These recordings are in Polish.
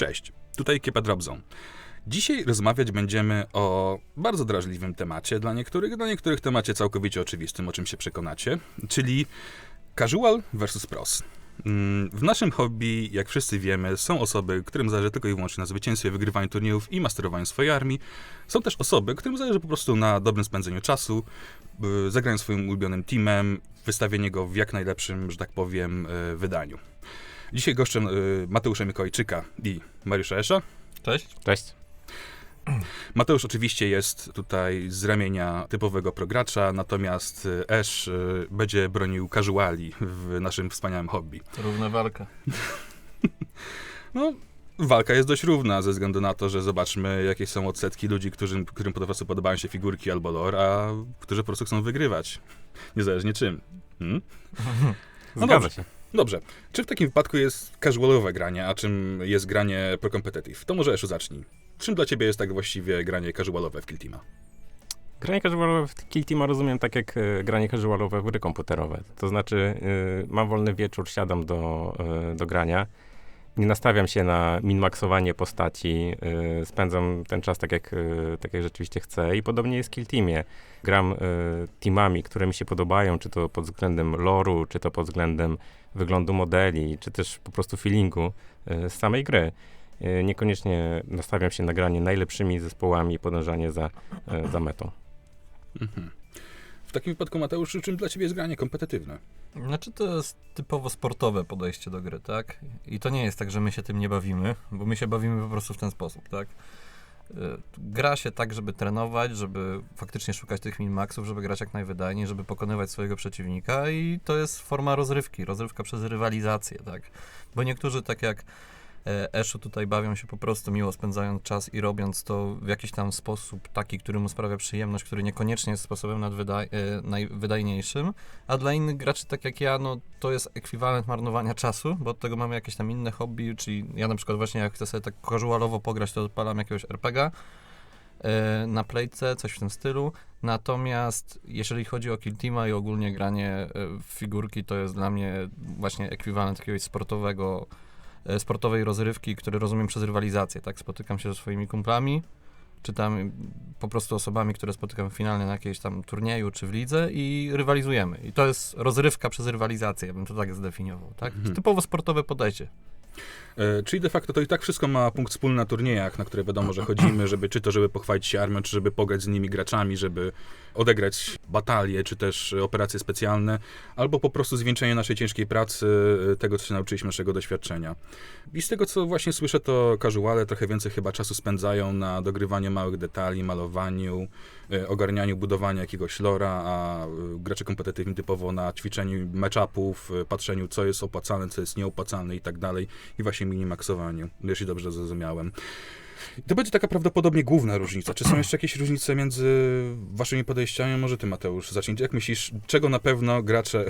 Cześć, tutaj Kiepa Dropzone. Dzisiaj rozmawiać będziemy o bardzo drażliwym temacie, dla niektórych, dla niektórych temacie całkowicie oczywistym, o czym się przekonacie, czyli casual versus pros. Mm, W naszym hobby, jak wszyscy wiemy, są osoby, którym zależy tylko i wyłącznie na zwycięstwie, wygrywaniu turniejów i masterowaniu swojej armii. Są też osoby, którym zależy po prostu na dobrym spędzeniu czasu, y, zagraniu swoim ulubionym teamem, wystawienie go w jak najlepszym, że tak powiem, y, wydaniu. Dzisiaj goszczem y, Mateusza Mikołajczyka i Mariusza Esza. Cześć. Cześć. Mateusz oczywiście jest tutaj z ramienia typowego progracza, natomiast y, Esz y, będzie bronił casuali w naszym wspaniałym hobby. Równa walka. No, walka jest dość równa ze względu na to, że zobaczmy, jakie są odsetki ludzi, którym, którym po prostu podobają się figurki albo lore, a którzy po prostu chcą wygrywać. Niezależnie czym. Hmm? No Zgadza dobrze. się. Dobrze. Czy w takim wypadku jest casualowe granie, a czym jest granie pro competitive? To może Eszu zacznij. Czym dla ciebie jest tak właściwie granie casualowe w Kill Teama? Granie casualowe w Kill Teama rozumiem tak jak e, granie casualowe w gry komputerowe. To znaczy, e, mam wolny wieczór, siadam do, e, do grania. Nie nastawiam się na min-maxowanie postaci, e, spędzam ten czas tak jak, e, tak jak rzeczywiście chcę i podobnie jest Kill Teamie. Gram e, teamami, które mi się podobają, czy to pod względem loru, czy to pod względem wyglądu modeli, czy też po prostu feelingu e, z samej gry. E, Niekoniecznie nastawiam się na granie najlepszymi zespołami i podążanie za, e, za metą. Mhm. W takim wypadku, Mateusz, czym dla ciebie jest granie kompetytywne? Znaczy to jest typowo sportowe podejście do gry, tak? I to nie jest tak, że my się tym nie bawimy, bo my się bawimy po prostu w ten sposób, tak? Y, Gra się tak, żeby trenować, żeby faktycznie szukać tych min-maxów, żeby grać jak najwydajniej, żeby pokonywać swojego przeciwnika i to jest forma rozrywki, rozrywka przez rywalizację, tak? Bo niektórzy tak jak Eszu tutaj bawią się po prostu miło spędzając czas i robiąc to w jakiś tam sposób taki, który mu sprawia przyjemność, który niekoniecznie jest sposobem nadwydaj- e, najwydajniejszym, a dla innych graczy, tak jak ja, no to jest ekwiwalent marnowania czasu, bo od tego mamy jakieś tam inne hobby, czyli ja na przykład właśnie jak chcę sobie tak casualowo pograć, to odpalam jakiegoś RPG e, na playce, coś w tym stylu. Natomiast jeżeli chodzi o Kill Teama i ogólnie granie e, w figurki, to jest dla mnie właśnie ekwiwalent jakiegoś sportowego, e, sportowej rozrywki, który rozumiem przez rywalizację, tak? Spotykam się ze swoimi kumplami, czy tam po prostu osobami, które spotykam finalnie na jakimś tam turnieju czy w lidze i rywalizujemy. I to jest rozrywka przez rywalizację, ja bym to tak zdefiniował, tak? Mhm. Typowo sportowe podejście. E, czyli de facto to i tak wszystko ma punkt wspólny na turniejach, na które wiadomo, że chodzimy, żeby czy to, żeby pochwalić się armią, czy żeby pograć z innymi graczami, żeby odegrać batalie, czy też operacje specjalne, albo po prostu zwieńczenie naszej ciężkiej pracy, e, tego, co się nauczyliśmy, naszego doświadczenia. I z tego, co właśnie słyszę, to casuale trochę więcej chyba czasu spędzają na dogrywaniu małych detali, malowaniu, e, ogarnianiu, budowaniu jakiegoś lora, a gracze kompetytywni typowo na ćwiczeniu matchupów, patrzeniu, co jest opłacalne, co jest nieopłacalne i tak dalej, i właśnie minimaksowaniu, jeśli dobrze zrozumiałem. To będzie taka prawdopodobnie główna różnica. Czy są jeszcze jakieś różnice między waszymi podejściami? Może ty, Mateusz, zacznij. Jak myślisz, czego na pewno gracze,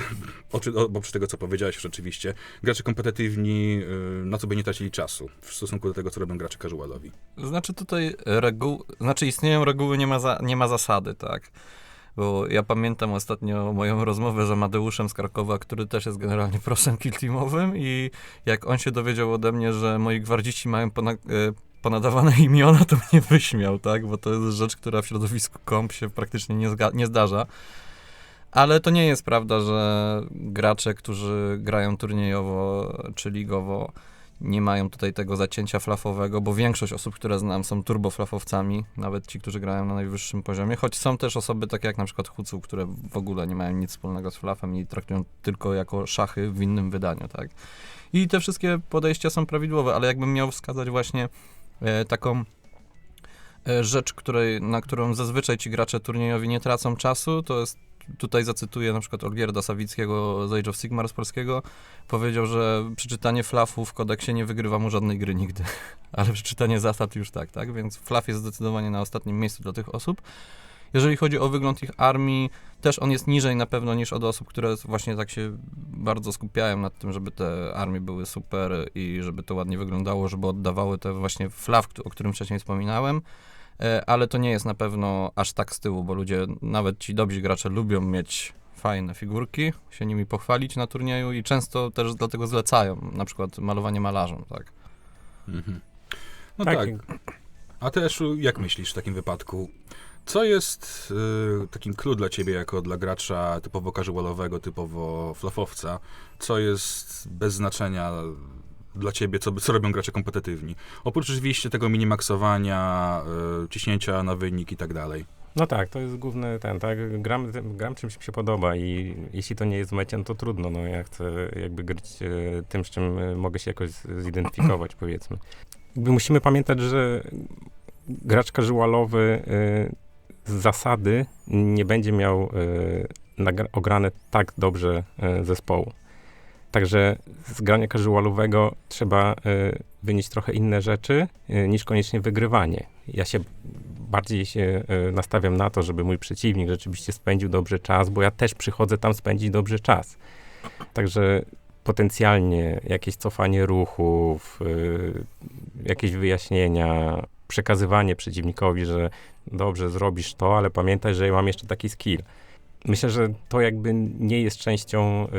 oprócz tego, co powiedziałeś już oczywiście, gracze kompetytywni, y, na co by nie tracili czasu w stosunku do tego, co robią gracze casualowi? Znaczy tutaj reguł, znaczy istnieją reguły, nie ma, za, nie ma zasady, tak? Bo ja pamiętam ostatnio moją rozmowę z Amadeuszem z Krakowa, który też jest generalnie prosem killteamowym i jak on się dowiedział ode mnie, że moi gwardziści mają pona, e, ponadawane imiona, to mnie wyśmiał, tak? Bo to jest rzecz, która w środowisku komp się praktycznie nie, nie zdarza. Ale to nie jest prawda, że gracze, którzy grają turniejowo czy ligowo, nie mają tutaj tego zacięcia flafowego, bo większość osób, które znam, są turboflafowcami, nawet ci, którzy grają na najwyższym poziomie, choć są też osoby takie jak na przykład Hucu, które w ogóle nie mają nic wspólnego z flafem i traktują tylko jako szachy w innym wydaniu, tak. I te wszystkie podejścia są prawidłowe, ale jakbym miał wskazać właśnie e, taką e, rzecz, której, na którą zazwyczaj ci gracze turniejowi nie tracą czasu, to jest Tutaj zacytuję na przykład Olgierda Sawickiego z Age of Sigmar z polskiego. Powiedział, że przeczytanie flafu w kodeksie nie wygrywa mu żadnej gry nigdy. Ale przeczytanie zasad już tak, tak? Więc flaf jest zdecydowanie na ostatnim miejscu dla tych osób. Jeżeli chodzi o wygląd ich armii, też on jest niżej na pewno niż od osób, które właśnie tak się bardzo skupiają nad tym, żeby te armie były super i żeby to ładnie wyglądało, żeby oddawały te właśnie flaw, o którym wcześniej wspominałem. E, ale to nie jest na pewno aż tak z tyłu, bo ludzie, nawet ci dobrzy gracze lubią mieć fajne figurki, się nimi pochwalić na turnieju i często też dlatego zlecają, na przykład malowanie malarzom, tak. Mhm. No tak. A też jak myślisz w takim wypadku? Co jest y, takim clue dla ciebie, jako dla gracza typowo casualowego, typowo flafowca? Co jest bez znaczenia dla ciebie, co, co robią gracze kompetytywni? Oprócz oczywiście tego minimaksowania, y, ciśnięcia na wynik i tak dalej. No tak, to jest główny ten, tak, gram, gram czymś mi się podoba i jeśli to nie jest mecie, no to trudno, no ja chcę jakby grać e, tym, z czym e, mogę się jakoś zidentyfikować, powiedzmy. Jakby musimy pamiętać, że gracz casualowy z zasady nie będzie miał ograne tak dobrze zespołu. Także z grania casualowego trzeba e, wynieść trochę inne rzeczy e, niż koniecznie wygrywanie. Ja się bardziej się e, nastawiam na to, żeby mój przeciwnik rzeczywiście spędził dobrze czas, bo ja też przychodzę tam spędzić dobrze czas. Także potencjalnie jakieś cofanie ruchów, jakieś wyjaśnienia, przekazywanie przeciwnikowi, że dobrze, zrobisz to, ale pamiętaj, że mam jeszcze taki skill. Myślę, że to jakby nie jest częścią y,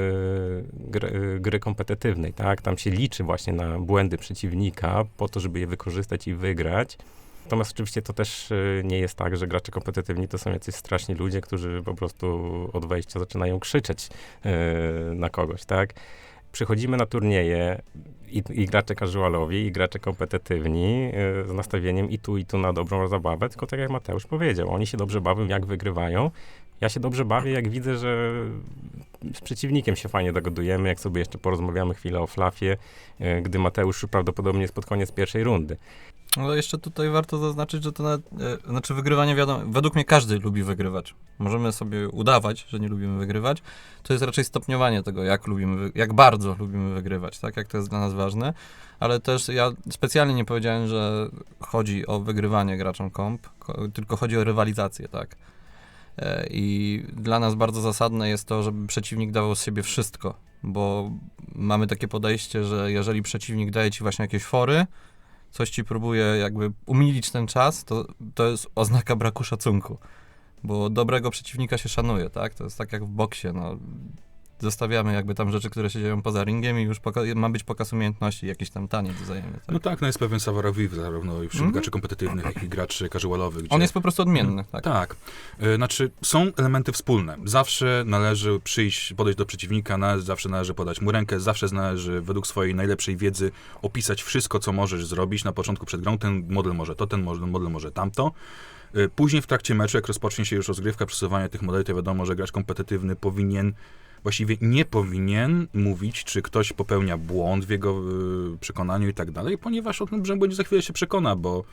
gry, y, gry kompetytywnej, tak? Tam się liczy właśnie na błędy przeciwnika po to, żeby je wykorzystać i wygrać. Natomiast oczywiście to też y, nie jest tak, że gracze kompetytywni to są jacyś straszni ludzie, którzy po prostu od wejścia zaczynają krzyczeć y, na kogoś, tak? Przychodzimy na turnieje i, i gracze casualowi, i gracze kompetytywni y, z nastawieniem i tu, i tu na dobrą zabawę, tylko tak jak Mateusz powiedział, oni się dobrze bawią, jak wygrywają. Ja się dobrze bawię, jak widzę, że z przeciwnikiem się fajnie dogadujemy, jak sobie jeszcze porozmawiamy chwilę o flafie, y, gdy Mateusz prawdopodobnie jest pod koniec pierwszej rundy. Ale jeszcze tutaj warto zaznaczyć, że to nawet, e, znaczy wygrywanie wiadomo, według mnie każdy lubi wygrywać. Możemy sobie udawać, że nie lubimy wygrywać. To jest raczej stopniowanie tego, jak lubimy, jak bardzo lubimy wygrywać, tak, jak to jest dla nas ważne. Ale też ja specjalnie nie powiedziałem, że chodzi o wygrywanie graczom komp, ko- tylko chodzi o rywalizację, tak. E, I dla nas bardzo zasadne jest to, żeby przeciwnik dawał z siebie wszystko, bo mamy takie podejście, że jeżeli przeciwnik daje ci właśnie jakieś fory, coś ci próbuje jakby umilić ten czas, to, to jest oznaka braku szacunku. Bo dobrego przeciwnika się szanuje, tak? To jest tak jak w boksie, no. Zostawiamy jakby tam rzeczy, które się dzieją poza ringiem i już poka- ma być pokaz umiejętności, jakiś tam taniec wzajemny, tak? No tak, no jest pewien savoir vivre zarówno i wśród Mhm. graczy kompetytywnych, jak i graczy casualowych. Gdzie... On jest po prostu odmienny, tak? Tak. Y, Znaczy, są elementy wspólne. Zawsze należy przyjść, podejść do przeciwnika, na, zawsze należy podać mu rękę, zawsze należy według swojej najlepszej wiedzy opisać wszystko, co możesz zrobić na początku przed grą. Ten model może to, ten model, może tamto. Y, Później w trakcie meczu, jak rozpocznie się już rozgrywka, przesuwanie tych modeli, to wiadomo, że gracz kompetytywny powinien, właściwie nie powinien mówić, czy ktoś popełnia błąd w jego y, przekonaniu i tak dalej, ponieważ o tym że będzie za chwilę się przekona, bo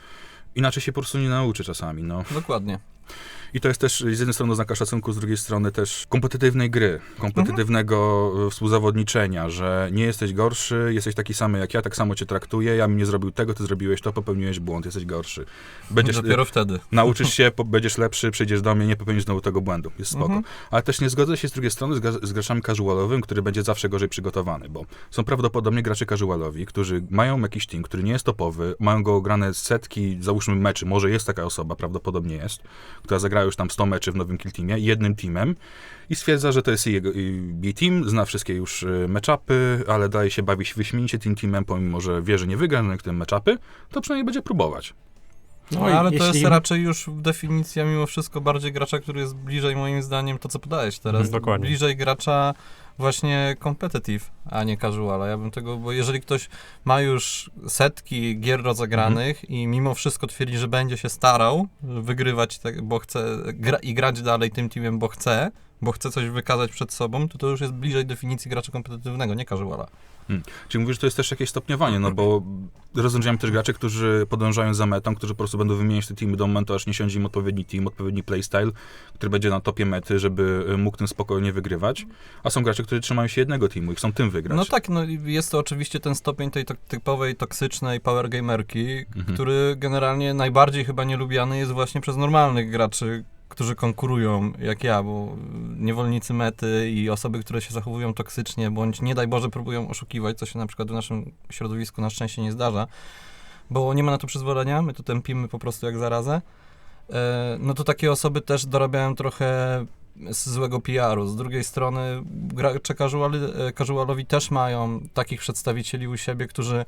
inaczej się po prostu nie nauczy czasami. No. Dokładnie. I to jest też z jednej strony oznaka szacunku, z drugiej strony też kompetytywnej gry, kompetytywnego e, współzawodniczenia, że nie jesteś gorszy, jesteś taki sam jak ja, tak samo cię traktuję, ja bym nie zrobił tego, ty zrobiłeś to, popełniłeś błąd, jesteś gorszy. Będziesz, Dopiero wtedy. nauczysz się, będziesz lepszy, przyjdziesz do mnie, nie popełnisz znowu tego błędu. Jest spoko. Mhm. Ale też nie zgodzę się z drugiej strony z, gra- z graczami casualowym, który będzie zawsze gorzej przygotowany, bo są prawdopodobnie gracze casualowi, którzy mają jakiś team, który nie jest topowy, mają go grane setki, załóżmy meczy, może jest taka osoba, prawdopodobnie jest, która zagrała już tam 100 meczy w nowym Kill Teamie, jednym teamem i stwierdza, że to jest jego, jej team, zna wszystkie już y, matchupy, ale daje się bawić wyśmienicie tym teamem, pomimo, że wie, że nie wygra na niektóre matchupy, to przynajmniej będzie próbować. No, i ale to jeśli- jest raczej już definicja mimo wszystko bardziej gracza, który jest bliżej moim zdaniem to, co podałeś teraz. Mhm, dokładnie. Bliżej gracza właśnie competitive, a nie casuala. Ja bym tego, bo jeżeli ktoś ma już setki gier rozegranych Mhm. i mimo wszystko twierdzi, że będzie się starał wygrywać, te, bo chce gra, i grać dalej tym teamem, bo chce, bo chce coś wykazać przed sobą, to to już jest bliżej definicji gracza kompetywnego, nie casuala. Czyli mówisz, że to jest też jakieś stopniowanie, no bo rozróżniamy też graczy, którzy podążają za metą, którzy po prostu będą wymieniać te teamy do momentu, aż nie siądzie im odpowiedni team, odpowiedni playstyle, który będzie na topie mety, żeby y, mógł tym spokojnie wygrywać. A są gracze, którzy trzymają się jednego teamu i chcą tym wygrać. No tak, no jest to oczywiście ten stopień tej to- typowej, toksycznej power gamerki, Mhm. który generalnie najbardziej chyba nielubiany jest właśnie przez normalnych graczy, którzy konkurują jak ja, bo niewolnicy mety i osoby, które się zachowują toksycznie, bądź nie daj Boże próbują oszukiwać, co się na przykład w naszym środowisku na szczęście nie zdarza, bo nie ma na to przyzwolenia, my tu tępimy po prostu jak zarazę. E, No to takie osoby też dorabiają trochę z złego PR-u. Z drugiej strony gracze casuali, e, casualowi też mają takich przedstawicieli u siebie, którzy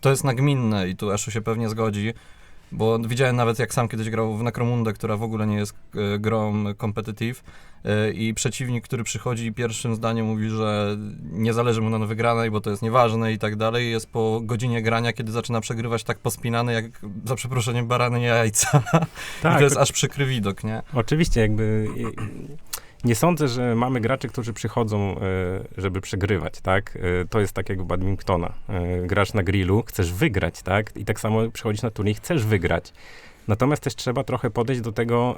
to jest nagminne i tu Eszu się pewnie zgodzi, bo widziałem nawet jak sam kiedyś grał w Necromundę, która w ogóle nie jest e, grą competitive e, i przeciwnik, który przychodzi i pierwszym zdaniem mówi, że nie zależy mu na wygranej, bo to jest nieważne i tak dalej, jest po godzinie grania, kiedy zaczyna przegrywać tak pospinany jak za przeproszeniem barany jajca. I to jest aż przykry widok, nie? Oczywiście, jakby nie sądzę, że mamy graczy, którzy przychodzą, y, żeby przegrywać, tak? Y, To jest tak jak w badmintona. Y, Grasz na grillu, chcesz wygrać, tak? I tak samo przychodzisz na turniej, chcesz wygrać. Natomiast też trzeba trochę podejść do tego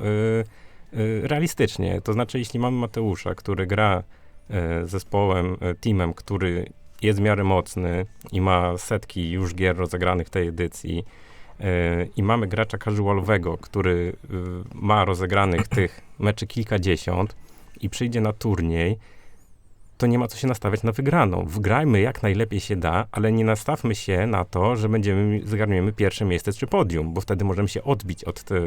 realistycznie. To znaczy, jeśli mamy Mateusza, który gra zespołem, teamem, który jest w miarę mocny i ma setki już gier rozegranych w tej edycji, i mamy gracza casualowego, który ma rozegranych tych meczy kilkadziesiąt i przyjdzie na turniej, to nie ma co się nastawiać na wygraną. Wgrajmy jak najlepiej się da, ale nie nastawmy się na to, że będziemy, zgarniemy pierwsze miejsce czy podium, bo wtedy możemy się odbić od, te,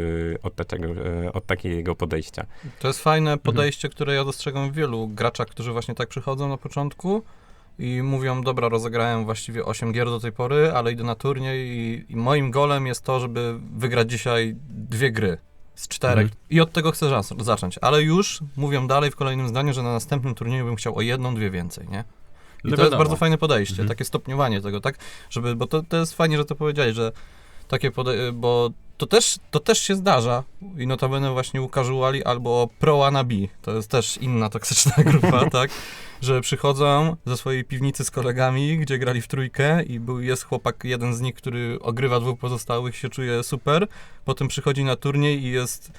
od, takiego, e, od takiego podejścia. To jest fajne podejście, które ja dostrzegam w wielu graczach, którzy właśnie tak przychodzą na początku i mówią, dobra, rozegrałem właściwie 8 gier do tej pory, ale idę na turniej i, i moim golem jest to, żeby wygrać dzisiaj dwie gry z czterech Mhm. i od tego chcę zacząć. Ale już mówią dalej w kolejnym zdaniu, że na następnym turnieju bym chciał o jedną, dwie więcej, nie? I No to jest bardzo fajne podejście, Mhm. takie stopniowanie tego, tak? Żeby, bo to, to jest fajnie, że to powiedziałeś, że takie pode- bo to też, to też się zdarza i notabene właśnie u casuali albo pro wannabe, to jest też inna toksyczna grupa, tak? Że przychodzą ze swojej piwnicy z kolegami, gdzie grali w trójkę i był, jest chłopak, jeden z nich, który ogrywa dwóch pozostałych, się czuje super, potem przychodzi na turniej i jest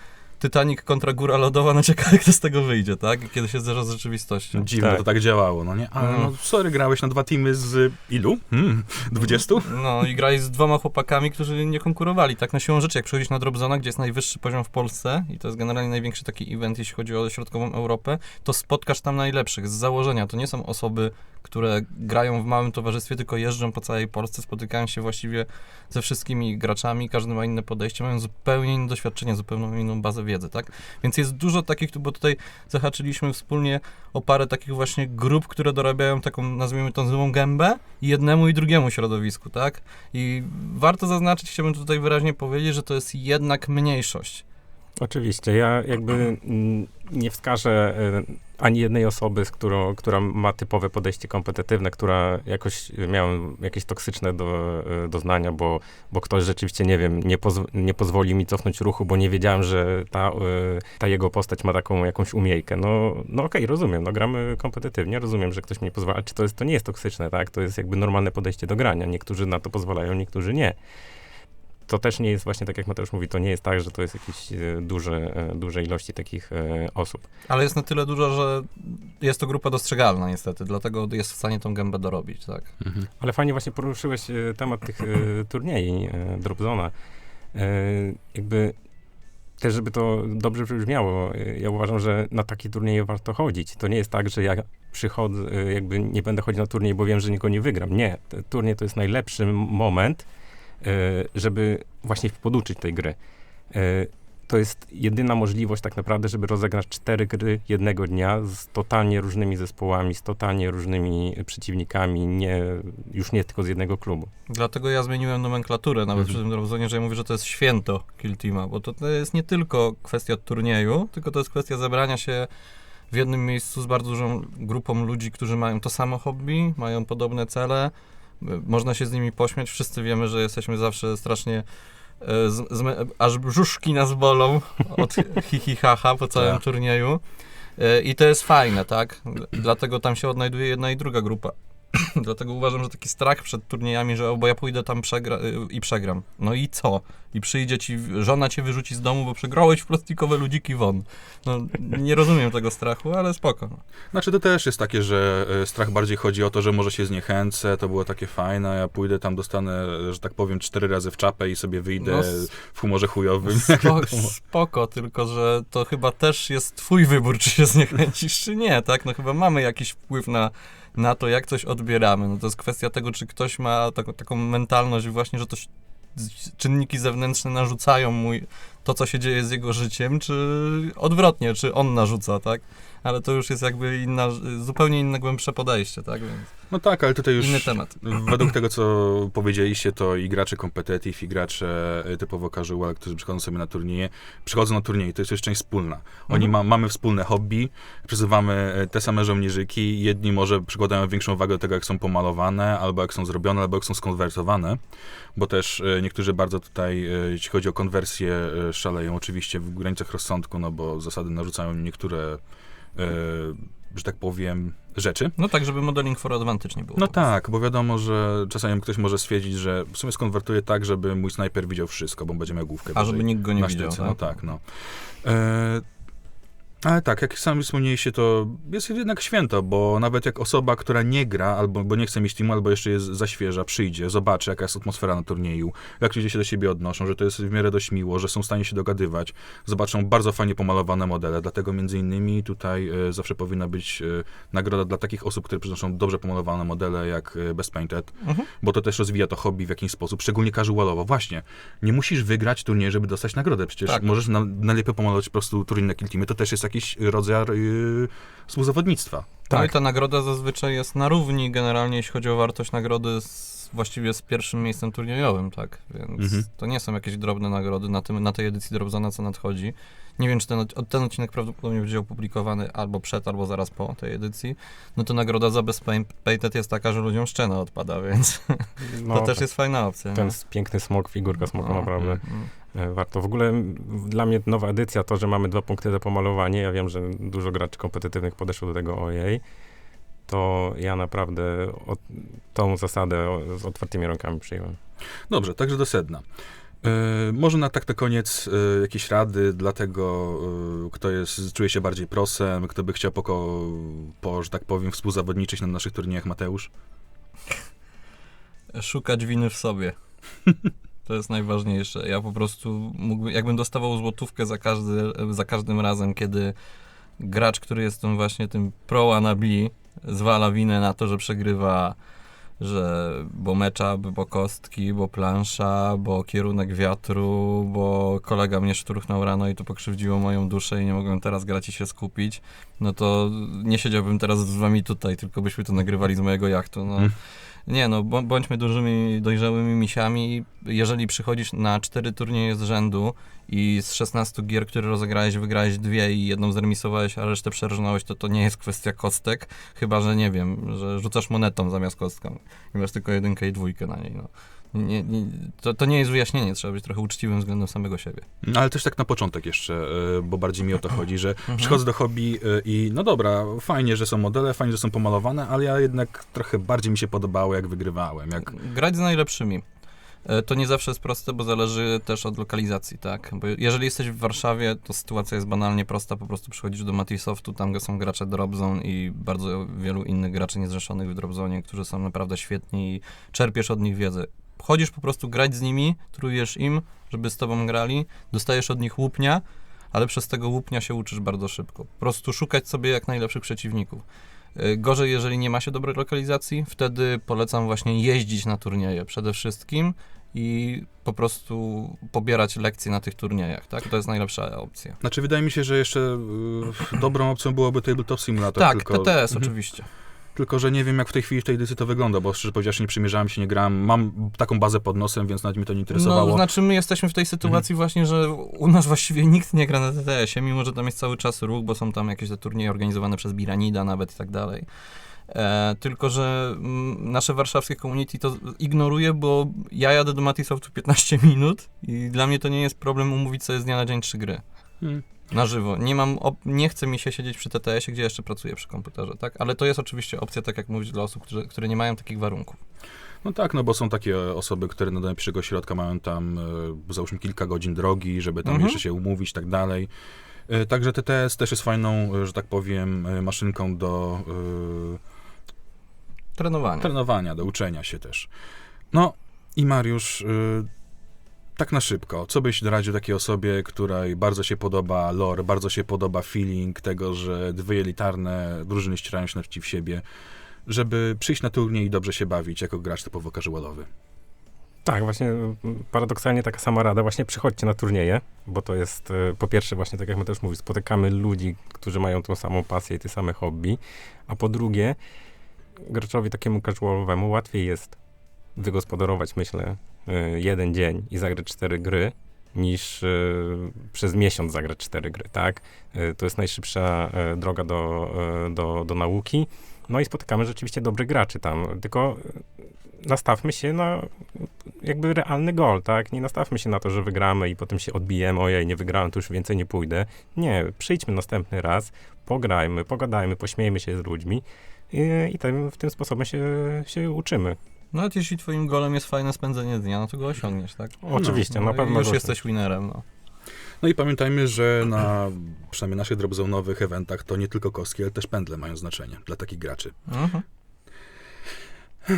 Titanic kontra Góra Lodowa, no ciekawe, kto z tego wyjdzie, tak? Kiedy się zderza z rzeczywistością. Dziwne Tak. to tak działało, no nie? Ale Mhm. no, sorry, grałeś na dwa teamy z ilu? Hmm, 20? No i grali z dwoma chłopakami, którzy nie konkurowali. Tak na siłą rzeczy, jak przychodzisz na Dropzona, gdzie jest najwyższy poziom w Polsce i to jest generalnie największy taki event, jeśli chodzi o środkową Europę, to spotkasz tam najlepszych z założenia. To nie są osoby, które grają w małym towarzystwie, tylko jeżdżą po całej Polsce, spotykają się właściwie ze wszystkimi graczami, każdy ma inne podejście, mają zupełnie inne doświadczenie, zupełnie inną bazę wiedzy, tak? Więc jest dużo takich, bo tutaj zahaczyliśmy wspólnie o parę takich właśnie grup, które dorabiają taką, nazwijmy to złą gębę jednemu i drugiemu środowisku, tak? I warto zaznaczyć, chciałbym tutaj wyraźnie powiedzieć, że to jest jednak mniejszość. Oczywiście, ja jakby mm, nie wskażę e, ani jednej osoby, z którą, która ma typowe podejście kompetytywne, która jakoś miała jakieś toksyczne do, e, doznania, bo, bo ktoś rzeczywiście, nie wiem, nie, poz, nie pozwoli mi cofnąć ruchu, bo nie wiedziałem, że ta, e, ta jego postać ma taką jakąś umiejkę. No, no okej, rozumiem, no gramy kompetytywnie, rozumiem, że ktoś mi pozwala, czy to, jest, to nie jest toksyczne, tak? To jest jakby normalne podejście do grania. Niektórzy na to pozwalają, niektórzy nie to też nie jest właśnie tak, jak Mateusz mówi, to nie jest tak, że to jest jakieś e, duże, e, duże ilości takich e, osób. Ale jest na tyle dużo, że jest to grupa dostrzegalna niestety, dlatego jest w stanie tą gębę dorobić, tak? Mhm. Ale fajnie właśnie poruszyłeś temat tych turniej Dropzona. Jakby też, żeby to dobrze wybrzmiało, e, ja uważam, że na takie turnieje warto chodzić. To nie jest tak, że ja przychodzę, jakby nie będę chodzić na turniej, bo wiem, że nikogo nie wygram. Nie. Turniej to jest najlepszy moment, żeby właśnie poduczyć tej gry. E, to jest jedyna możliwość tak naprawdę, żeby rozegrać cztery gry jednego dnia z totalnie różnymi zespołami, z totalnie różnymi przeciwnikami, nie, już nie tylko z jednego klubu. Dlatego ja zmieniłem nomenklaturę nawet Mhm. przy tym Dropzonie, że ja mówię, że to jest święto Kill Teama, bo to, to jest nie tylko kwestia turnieju, tylko to jest kwestia zebrania się w jednym miejscu z bardzo dużą grupą ludzi, którzy mają to samo hobby, mają podobne cele, można się z nimi pośmiać, wszyscy wiemy, że jesteśmy zawsze strasznie e, z, zmę- aż brzuszki nas bolą od hi, hi ha, ha po całym Tak. turnieju. E, I to jest fajne, tak? Dlatego tam się odnajduje jedna i druga grupa. Dlatego uważam, że taki strach przed turniejami, że o, bo ja pójdę tam przegra y, i przegram. No i co? I przyjdzie ci, żona cię wyrzuci z domu, bo przegrałeś w plastikowe ludziki won. No, nie rozumiem tego strachu, ale spoko. no. Znaczy to też jest takie, że e, strach bardziej chodzi o to, że może się zniechęcę, to było takie fajne, ja pójdę tam, dostanę, że tak powiem, cztery razy w czapę i sobie wyjdę No, w humorze chujowym. Spo, spoko, tylko że to chyba też jest twój wybór, czy się zniechęcisz, czy nie, tak? No chyba mamy jakiś wpływ na, na to, jak coś odbieramy. No to jest kwestia tego, czy ktoś ma taką, taką mentalność właśnie, że to czynniki zewnętrzne narzucają mu to, co się dzieje z jego życiem, czy odwrotnie, czy on narzuca, tak? Ale to już jest jakby inna, zupełnie inne, głębsze podejście, tak? Więc No tak, ale tutaj już inny temat. według tego, co powiedzieliście, to i gracze competitive, i gracze e, typowo casual, którzy przychodzą sobie na turnieje, przychodzą na turnieje, to jest już część wspólna. Oni Mhm. ma, mamy wspólne hobby, przesuwamy e, te same żołnierzyki, jedni może przykładają większą wagę do tego, jak są pomalowane, albo jak są zrobione, albo jak są skonwertowane, bo też e, niektórzy bardzo tutaj, jeśli chodzi o konwersję, szaleją oczywiście w granicach rozsądku, no bo zasady narzucają niektóre, że tak powiem, rzeczy. No tak, żeby modeling for advantage nie było. No tak, bo wiadomo, że czasami ktoś może stwierdzić, że w sumie skonwertuje tak, żeby mój snajper widział wszystko, bo będzie miał główkę A żeby nikt go nie widział, tak? No tak, no. E, ale tak, jak sami wspomnieliście, to jest jednak święto, bo nawet jak osoba, która nie gra, albo bo nie chce mieć teamu, albo jeszcze jest za świeża, przyjdzie, zobaczy, jaka jest atmosfera na turnieju, jak ludzie się do siebie odnoszą, że to jest w miarę dość miło, że są w stanie się dogadywać, zobaczą bardzo fajnie pomalowane modele, dlatego między innymi tutaj e, zawsze powinna być e, nagroda dla takich osób, które przynoszą dobrze pomalowane modele, jak e, Best Painted, Mhm. bo to też rozwija to hobby w jakiś sposób, szczególnie casualowo. Właśnie, nie musisz wygrać turniej, żeby dostać nagrodę, przecież Tak. możesz na, najlepiej pomalować po prostu turniej na Kill Teamie, to też jest jakiś rodzaj yy, współzawodnictwa. No i Tak. ta nagroda zazwyczaj jest na równi generalnie, jeśli chodzi o wartość nagrody z, właściwie z pierwszym miejscem turniejowym, tak? Więc Mhm. to nie są jakieś drobne nagrody na, tym, na tej edycji Dropzona, co nadchodzi. Nie wiem, czy ten, ten odcinek prawdopodobnie będzie opublikowany albo przed, albo zaraz po tej edycji. No to nagroda za Best Painted jest taka, że ludziom szczena odpada, więc No, to też tak. jest fajna opcja. Ten nie? piękny smok, figurka smoka No, naprawdę mm. e, warto. W ogóle dla mnie nowa edycja, to, że mamy dwa punkty za pomalowanie, ja wiem, że dużo graczy kompetytywnych podeszło do tego ojej, to ja naprawdę od, tą zasadę o, z otwartymi rękami przyjąłem. Dobrze, także do sedna. Yy, może na tak na koniec yy, jakieś rady dla tego, yy, kto jest, czuje się bardziej prosem, kto by chciał poko, po, że tak powiem, współzawodniczyć na naszych turniejach, Mateusz? szukać winy w sobie. To jest najważniejsze. Ja po prostu mógłbym, jakbym dostawał złotówkę za, każdy, za każdym razem, kiedy gracz, który jest tym właśnie tym pro wannabe, zwala winę na to, że przegrywa, że bo mecza, bo kostki, bo plansza, bo kierunek wiatru, bo kolega mnie szturchnął rano i to pokrzywdziło moją duszę i nie mogłem teraz grać i się skupić, no to nie siedziałbym teraz z wami tutaj, tylko byśmy to nagrywali z mojego jachtu. No. Nie no, bą- bądźmy dużymi, dojrzałymi misiami. Jeżeli przychodzisz na cztery turnieje z rzędu i z 16 gier, które rozegrałeś, wygrałeś dwie i jedną zremisowałeś, a resztę przerżnąłeś, to to nie jest kwestia kostek, chyba, że nie wiem, że rzucasz monetą zamiast kostką i masz tylko jedynkę i dwójkę na niej, no. Nie, nie, to, to nie jest wyjaśnienie, trzeba być trochę uczciwym względem samego siebie. No, Ale też tak na początek jeszcze, yy, bo bardziej mi o to chodzi, że Mhm. przychodzę do hobby yy, i no dobra, fajnie, że są modele, fajnie, że są pomalowane, ale ja jednak trochę bardziej mi się podobało, jak wygrywałem, jak Grać z najlepszymi. E, To nie zawsze jest proste, bo zależy też od lokalizacji, tak? Bo jeżeli jesteś w Warszawie, to sytuacja jest banalnie prosta, po prostu przychodzisz do Matisoftu, tam są gracze Dropzone i bardzo wielu innych graczy niezrzeszonych w Dropzone, którzy są naprawdę świetni i czerpiesz od nich wiedzę. Chodzisz po prostu grać z nimi, trujesz im, żeby z tobą grali, dostajesz od nich łupnia, ale przez tego łupnia się uczysz bardzo szybko. Po prostu szukać sobie jak najlepszych przeciwników. Y, Gorzej, jeżeli nie ma się dobrej lokalizacji, wtedy polecam właśnie jeździć na turnieje przede wszystkim i po prostu pobierać lekcje na tych turniejach, tak? To jest najlepsza opcja. Znaczy, wydaje mi się, że jeszcze y, dobrą opcją byłoby Tabletop Simulator. Tak, tylko, TTS Mhm. oczywiście. Tylko, że nie wiem, jak w tej chwili w tej edycji to wygląda, bo szczerze powiedziawszy, nie przymierzałem się, nie grałem. Mam taką bazę pod nosem, więc nawet mi to nie interesowało. No, znaczy my jesteśmy w tej sytuacji właśnie, że u nas właściwie nikt nie gra na TTS-ie, mimo że tam jest cały czas ruch, bo są tam jakieś te turnieje organizowane przez Biranida nawet i tak dalej. E, tylko, że mm, nasze warszawskie community to ignoruje, bo ja jadę do Matisoftu 15 minut i dla mnie to nie jest problem umówić sobie z dnia na dzień trzy gry. Hmm. Na żywo. Nie mam, nie chce mi się siedzieć przy TTS-ie, gdzie jeszcze pracuję przy komputerze, tak? Ale to jest oczywiście opcja, tak jak mówić, dla osób, które, które nie mają takich warunków. No tak, no bo są takie osoby, które na najbliższego środka mają tam, e, załóżmy, kilka godzin drogi, żeby tam Mhm. jeszcze się umówić i tak dalej. E, Także TTS też jest fajną, e, że tak powiem, e, maszynką do e, Trenowanie. trenowania, do uczenia się też. No i Mariusz, e, tak na szybko, co byś doradził takiej osobie, której bardzo się podoba lore, bardzo się podoba feeling tego, że dwie elitarne drużyny ścierają się naprzeciw siebie, żeby przyjść na turniej i dobrze się bawić jako gracz typowo casualowy? Tak, właśnie paradoksalnie taka sama rada. Właśnie przychodźcie na turnieje, bo to jest e, po pierwsze właśnie, tak jak my też mówił, spotykamy ludzi, którzy mają tą samą pasję i te same hobby, a po drugie graczowi takiemu casualowemu łatwiej jest wygospodarować, myślę, jeden dzień i zagrać cztery gry, niż e, przez miesiąc zagrać cztery gry, tak? E, To jest najszybsza e, droga do, e, do, do nauki. No i spotykamy rzeczywiście dobrych graczy tam, tylko e, nastawmy się na jakby realny gol, tak? Nie nastawmy się na to, że wygramy i potem się odbijemy, ojej, nie wygrałem, to już więcej nie pójdę. Nie, przyjdźmy następny raz, pograjmy, pogadajmy, pośmiejmy się z ludźmi i, i tym, w tym sposobem się, się uczymy. Nawet jeśli twoim golem jest fajne spędzenie dnia, no to go osiągniesz, tak? Oczywiście, No na pewno. Już jesteś winerem, no. No i pamiętajmy, że na przynajmniej naszych dropzone'owych eventach to nie tylko kostki, ale też pętle mają znaczenie dla takich graczy. Mhm.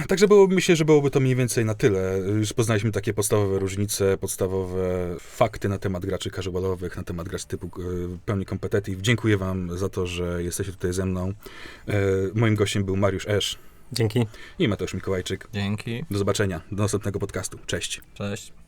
Także byłoby, myślę, że byłoby to mniej więcej na tyle. Już poznaliśmy takie podstawowe różnice, podstawowe fakty na temat graczy casualowych, na temat graczy typu e, pełni competitive. Dziękuję wam za to, że jesteście tutaj ze mną. E, moim gościem był Mariusz Esz Dzięki. i Mateusz Mikołajczyk. Dzięki. Do zobaczenia, do następnego podcastu. Cześć. Cześć.